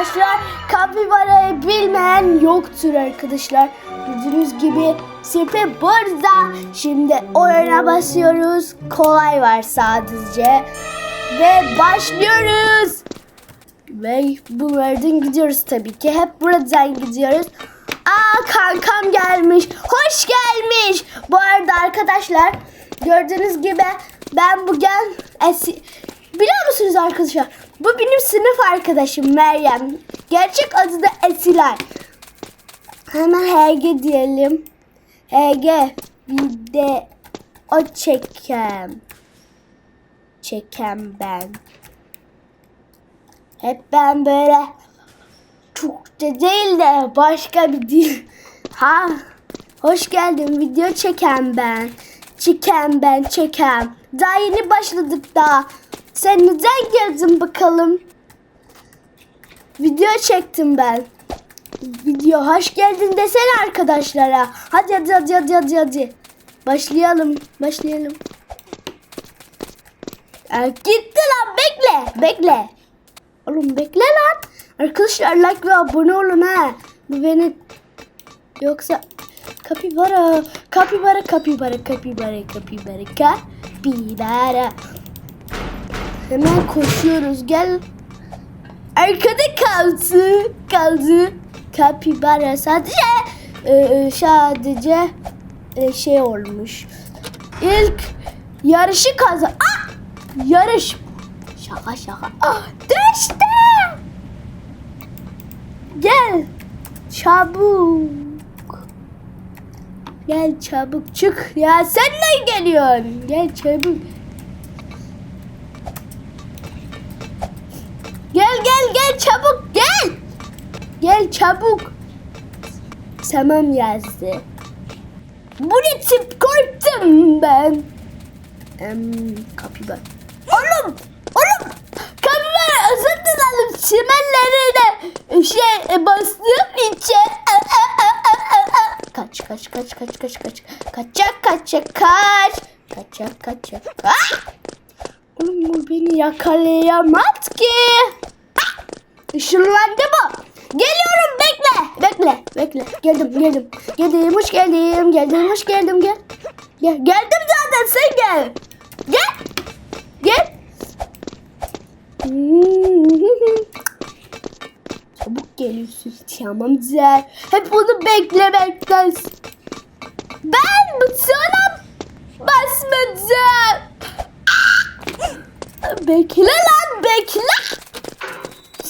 arkadaşlar. Kapibarayı bilmeyen yoktur arkadaşlar. Gördüğünüz gibi Sipi burada. Şimdi oyuna basıyoruz. Kolay var sadece. Ve başlıyoruz. Ve buradan gidiyoruz tabii ki. Hep buradan gidiyoruz. Aa kankam gelmiş. Hoş gelmiş. Bu arada arkadaşlar gördüğünüz gibi ben bugün. Biliyor musunuz arkadaşlar? Bu benim sınıf arkadaşım Meryem. Gerçek adı da Esiler. Hemen HG diyelim. HG bir de o çekem. Çekem ben. Hep ben böyle Türkçe değil de başka bir dil. Ha, hoş geldin. Video çeken ben. Çeken ben, çeken. Daha yeni başladık daha. Sen neden geldin bakalım? Video çektim ben. Video hoş geldin desene arkadaşlara. Hadi hadi hadi hadi hadi hadi. Başlayalım. Başlayalım. Aa, gitti lan bekle. Bekle. Oğlum bekle lan. Arkadaşlar like ve abone olun ha. Bu beni yoksa kapibara kapibara kapibara kapibara kapibara kapibara Hemen koşuyoruz gel. Arkada kaldı kaldı kapibara sadece e, sadece e, şey olmuş. İlk yarışı kazan. Ah! Yarış. Şaka şaka. Ah, düştü. Gel. Çabuk. Gel çabuk çık. Ya sen ne geliyorsun? Gel çabuk. Gel çabuk. Tamam yazdı. Bu tip korktum ben. Em, kapibara. Oğlum! Oğlum! Kapibara özür dilerim. Çimenlerine şey e, bastığım için. Kaç kaç kaç kaç kaç kaç. Kaçak kaçak kaç. Kaçak kaçak. Ah! Oğlum bu beni yakalayamaz ki. Ah! Işınlandı mı? Geliyorum bekle. Bekle bekle. Geldim geldim. Geldim hoş geldim. Geldim hoş geldim gel. Gel. Geldim zaten sen gel. Gel. Gel. Çabuk geliyorsun. Tamam güzel. Hep bunu beklemekten. Ben butona basmadım. Bekle lan bekle.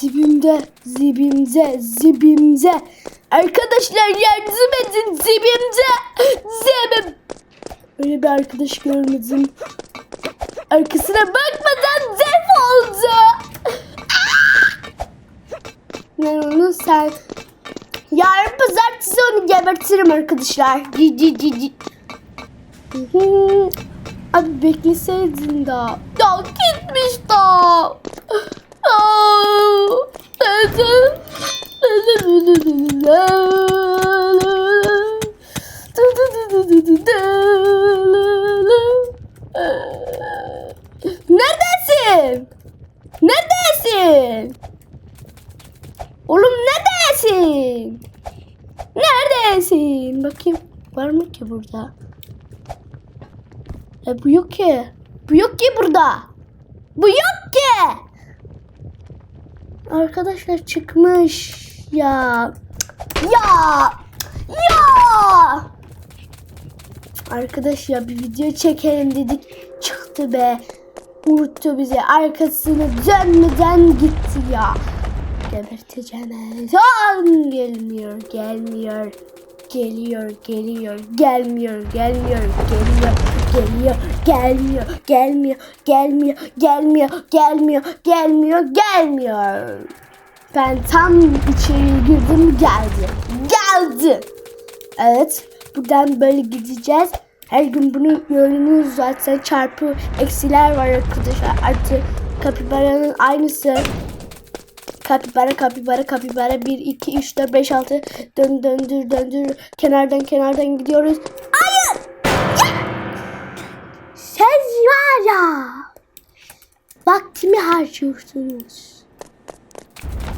Zibimde, zibimde, zibimde. Arkadaşlar yardım edin zibimde. Zibim. Öyle bir arkadaş görmedim. Arkasına bakmadan defoldu. Ben onu sen... Yarın pazartesi onu gebertirim arkadaşlar. Ci ci ci ci. Hı hı. Abi bekleseydin daha. Ya gitmiş daha. Neredesin? Neredesin? Oğlum neredesin? Neredesin? Bakayım. Var mı ki burada? E bu yok ki. Bu yok ki burada. Bu yok ki. Arkadaşlar çıkmış. Ya. Ya. Ya. Arkadaş ya bir video çekelim dedik. Çıktı be. Unuttu bizi. Arkasını dönmeden gitti ya. Geberteceğim. Son gelmiyor, gelmiyor. Geliyor, geliyor, gelmiyor, gelmiyor, geliyor, geliyor, gelmiyor, gelmiyor, gelmiyor, gelmiyor, gelmiyor, gelmiyor, gelmiyor. Ben tam içeri girdim, geldi. Geldi. Evet, buradan böyle gideceğiz. Her gün bunu gördünüz zaten çarpı eksiler var arkadaşlar. Artı kapibaranın aynısı. Kapibara kapibara kapibara 1 2 3 4 5 6 dön döndür döndür kenardan kenardan gidiyoruz. Hayır! Ya! Siz var ya. Vaktimi harcıyorsunuz.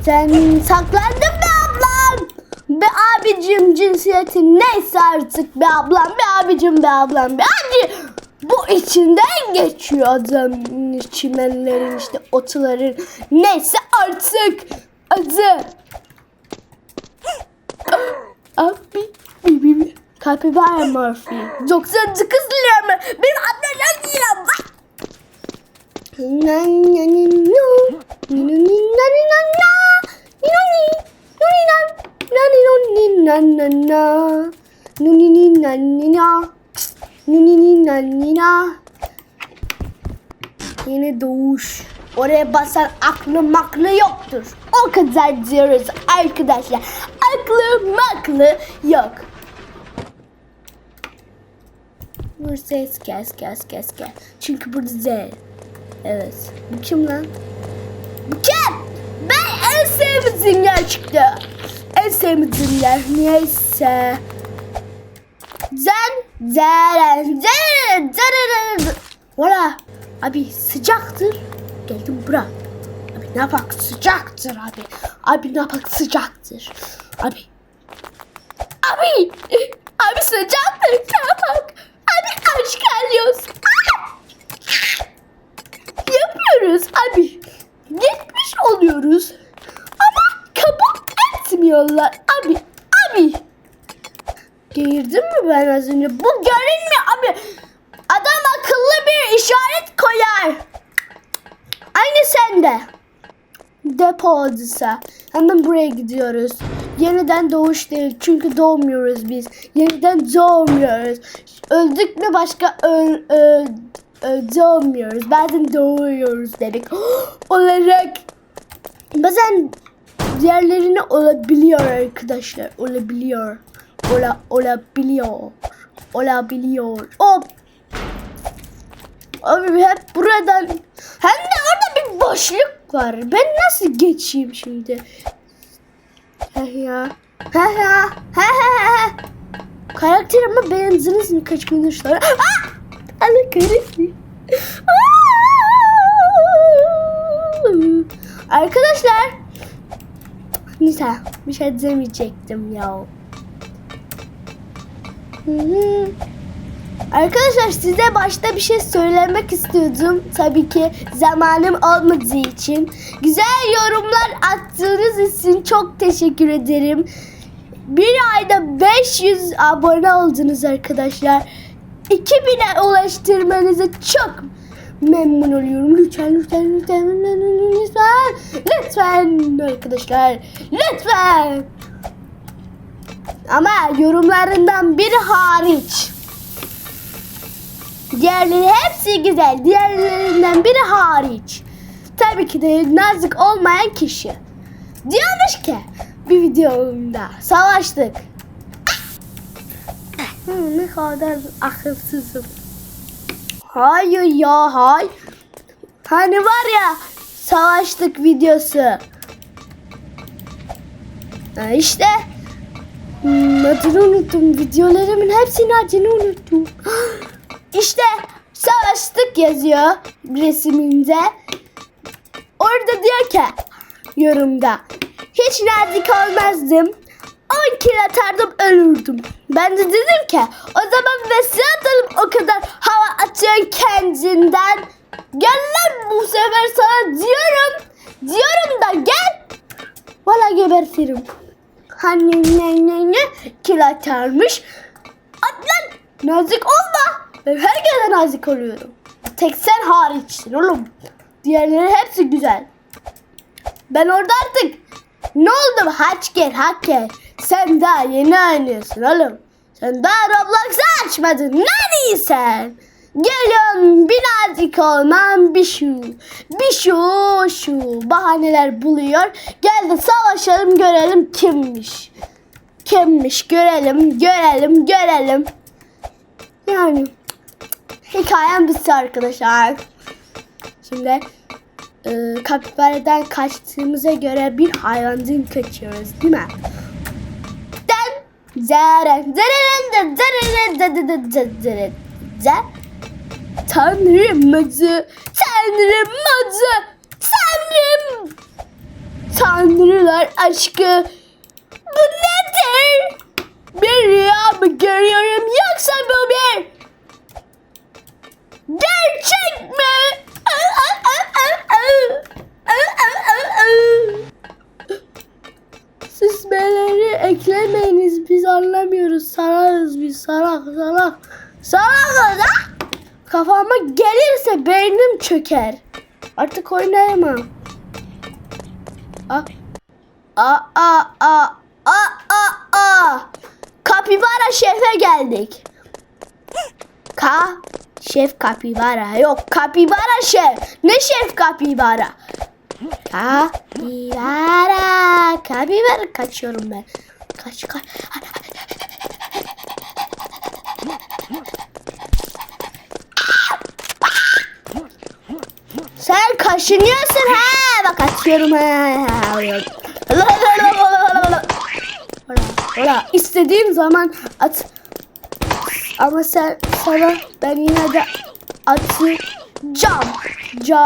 Sen saklandın be ablam. Be abicim cinsiyetin neyse artık be ablam be abicim be ablam be hadi. Bu içinden geçiyor adam çimenlerin işte otların neyse artık adı. Abi bibi Capybara Murphy. 99 lira mı? Benim Yeni doğuş. Oraya basan aklı yoktur. O kadar diyoruz arkadaşlar. Aklı yok. Dur ses kes kes kes kes. Çünkü burada Z. Evet. Bu kim lan? Bu kim? Ben en sevmediğim yer çıktı. En sevmediğim yer neyse. Zen, zeren, zeren, zeren. Valla abi sıcaktır. Geldim bura. Abi ne yapak sıcaktır abi. Abi ne yapak sıcaktır. Abi. Abi. Abi sıcaktır ne yapak. Abi aç kalıyoruz. Yapıyoruz abi. Gitmiş oluyoruz. Ama kabul etmiyorlar. Abi. Abi. Geğirdim mi ben az önce? Bu görünmüyor abi. Adam akıllı bir işaret koyar. Aynı sende. Depo odası. Hemen buraya gidiyoruz. Yeniden doğuş değil. Çünkü doğmuyoruz biz. Yeniden doğmuyoruz. Öldük mü başka öl, ö- ö- doğmuyoruz. Bazen doğuyoruz dedik. Olarak bazen diğerlerine olabiliyor arkadaşlar. Olabiliyor. Ola, olabiliyor. Olabiliyor. Hop. Abi hep buradan hem de orada bir boşluk var. Ben nasıl geçeyim şimdi? He ya. He he. He he he. Karakterime benziniz mi kaçmışlar? Ah! Allah kahretsin. Arkadaşlar. Neyse bir şey demeyecektim ya. Arkadaşlar size başta bir şey söylemek istiyordum. Tabii ki zamanım olmadığı için. Güzel yorumlar attığınız için çok teşekkür ederim. Bir ayda 500 abone oldunuz arkadaşlar. 2000'e ulaştırmanızı çok memnun oluyorum. Lütfen lütfen lütfen lütfen lütfen arkadaşlar lütfen. Ama yorumlarından biri hariç. Diğerleri hepsi güzel. Diğerlerinden biri hariç. Tabii ki de nazik olmayan kişi. Diyormuş ki bir videomda savaştık. Hı, ne kadar akılsızım. Hayır ya hay. Hani var ya savaştık videosu. Ha işte. Hmm, adını unuttum. Videolarımın hepsini adını unuttum. İşte savaştık yazıyor resiminde. Orada diyor ki yorumda hiç nazik olmazdım. 10 kilo atardım ölürdüm. Ben de dedim ki o zaman vesile atalım o kadar hava atıyorsun kendinden. Gel lan bu sefer sana diyorum. Diyorum da gel. Valla gebertirim. Hani ne ne ne kilo atarmış. At lan nazik olma. Ben herkese nazik oluyorum. Tek sen hariçsin oğlum. Diğerleri hepsi güzel. Ben orada artık ne oldu hacker hacker. Sen daha yeni oynuyorsun oğlum. Sen daha Roblox'u açmadın. Ne sen? Geliyorsun bir nazik olman bir şu. Bir şu şu. Bahaneler buluyor. Gel de savaşalım görelim kimmiş. Kimmiş görelim görelim görelim. Yani hikayem bitti arkadaşlar. Şimdi e, kapibareden kaçtığımıza göre bir hayvandan kaçıyoruz değil mi? Zeren zeren zeren zeren zeren Tanrım adı, Tanrım adı, Tanrım. Tanrılar aşkı. Bu nedir? Bir rüya mı görüyorum beynim çöker. Artık oynayamam. Aa. Aa aa aa aa aa aa. Kapibara şefe geldik. Ka şef kapibara yok kapibara şef. Ne şef kapibara? Kapibara kapibara kaçıyorum ben. Kaç kaç. Sen kaşınıyorsun ha. Bak atıyorum ha. Ola, istediğin zaman at. Ama sen sana ben yine de atacağım. Ca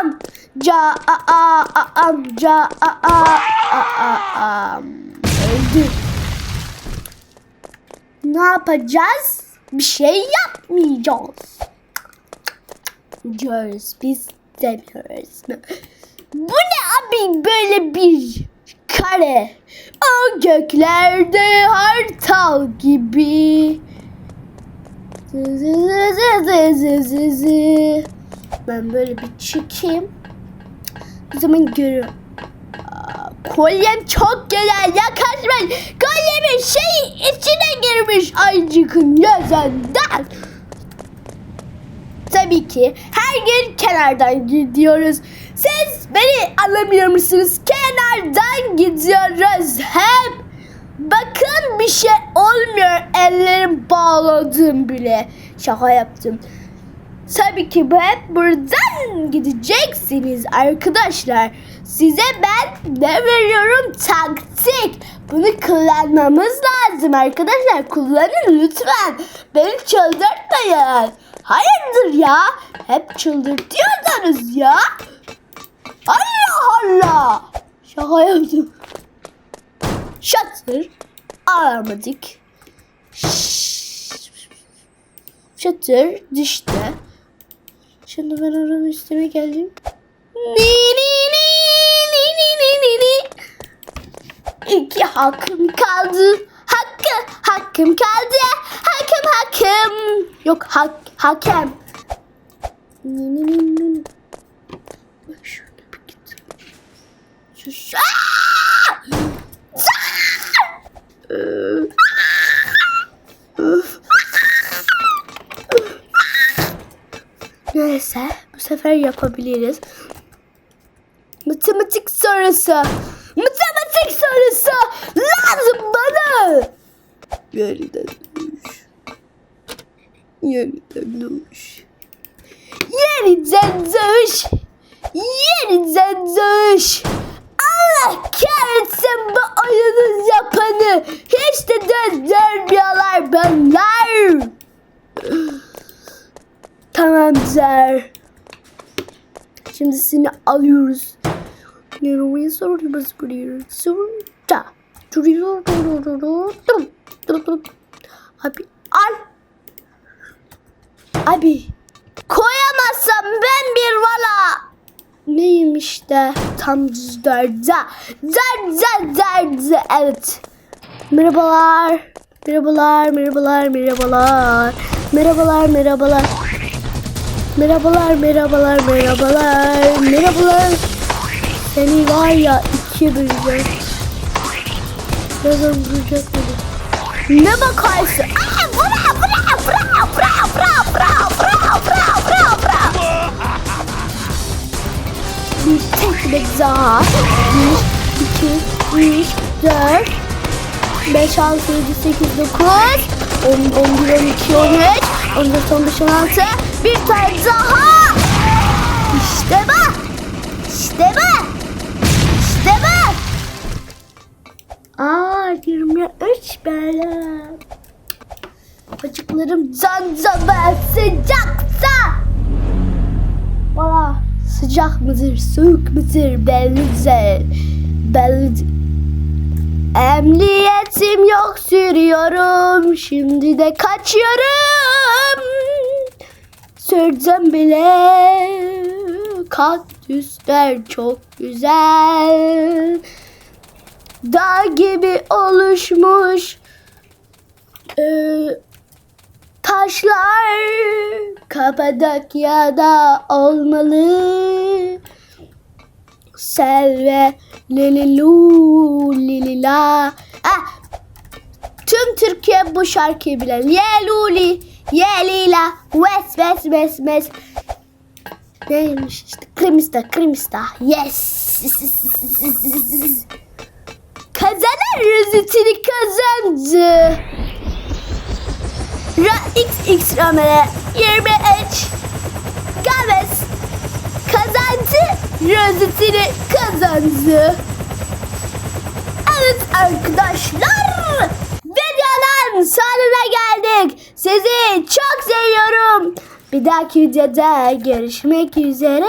am. Ca a a a am. Ca a a a a am. Öldü. Ne yapacağız? Bir şey yapmayacağız diyoruz. Biz demiyoruz. Bu ne abi böyle bir kare? O göklerde hartal gibi. Ben böyle bir çıkayım. O zaman görüyorum. Kolyem çok güzel yaklaşmayın. Kolyemin şey içine girmiş aycıkın gözünden. Tabii ki her gün kenardan gidiyoruz. Siz beni anlamıyor musunuz? Kenardan gidiyoruz hep. Bakın bir şey olmuyor. Ellerim bağladım bile. Şaka yaptım. Tabii ki hep buradan gideceksiniz arkadaşlar. Size ben ne veriyorum? Taktik. Bunu kullanmamız lazım arkadaşlar. Kullanın lütfen. Beni çıldırtmayın. Hayırdır ya? Hep çıldırtıyorsunuz ya. Allah Allah. Şaka yaptım. Şatır. Aramadık. Şatır düştü. Şimdi ben oranın üstüne geldim. Ni ni ni ni ni ni ni. İki hakkım kaldı hakkı. Hakkım kaldı. Hakkım hakkım. Yok hak, hakem. Sus. Neyse bu sefer yapabiliriz. Matematik sorusu. Matematik sorusu lazım bana. Yeniden duş. Yeniden duş. Yeniden duş. Yeniden duş. Allah kahretsin bu oyunun yapanı. Hiç de döndürmüyorlar bunlar. Tamamdır. Şimdi seni alıyoruz. Nereye soruyoruz buraya? Soruda. Abi al. Abi koyamazsam ben bir valla. Neymiş de tam derza. Derza derza evet. Merhabalar. Merhabalar, merhabalar, merhabalar. Merhabalar, merhabalar. Merhabalar, merhabalar, merhabalar. Merhabalar. Seni var ya ikiye böleceğim. Nereden vuracak beni? Ne bakarsın? Aa, bra, bra, bra, bra, bra, bra, bra, bra, bra, bra. Bir tek bir daha. Bir, iki, üç, dört, beş, altı, yedi, sekiz, dokuz, on, on bir, on iki, on üç, on dört, on beş, on altı. Bir tane daha. İşte bu. 23 böyle. Bacaklarım can can sıcaksa. Valla Sıcak mıdır, soğuk mudur bellidir. Bellidir. Emniyetim yok sürüyorum. Şimdi de kaçıyorum. Sürdüm bile. Kaktüsler çok güzel. Dağ gibi oluşmuş. Ee, taşlar Kapadokya'da olmalı. Sel ve lililu lilila. Ah, tüm Türkiye bu şarkıyı bilen. Ye luli, ye lila, wes wes wes wes. Neymiş işte krimista krimista. Yes. Rozetini kazandı. Ra XX Ramele 23 Gaves kazandı. Rozetini kazandı. Evet arkadaşlar. Videonun sonuna geldik. Sizi çok seviyorum. Bir dahaki videoda görüşmek üzere.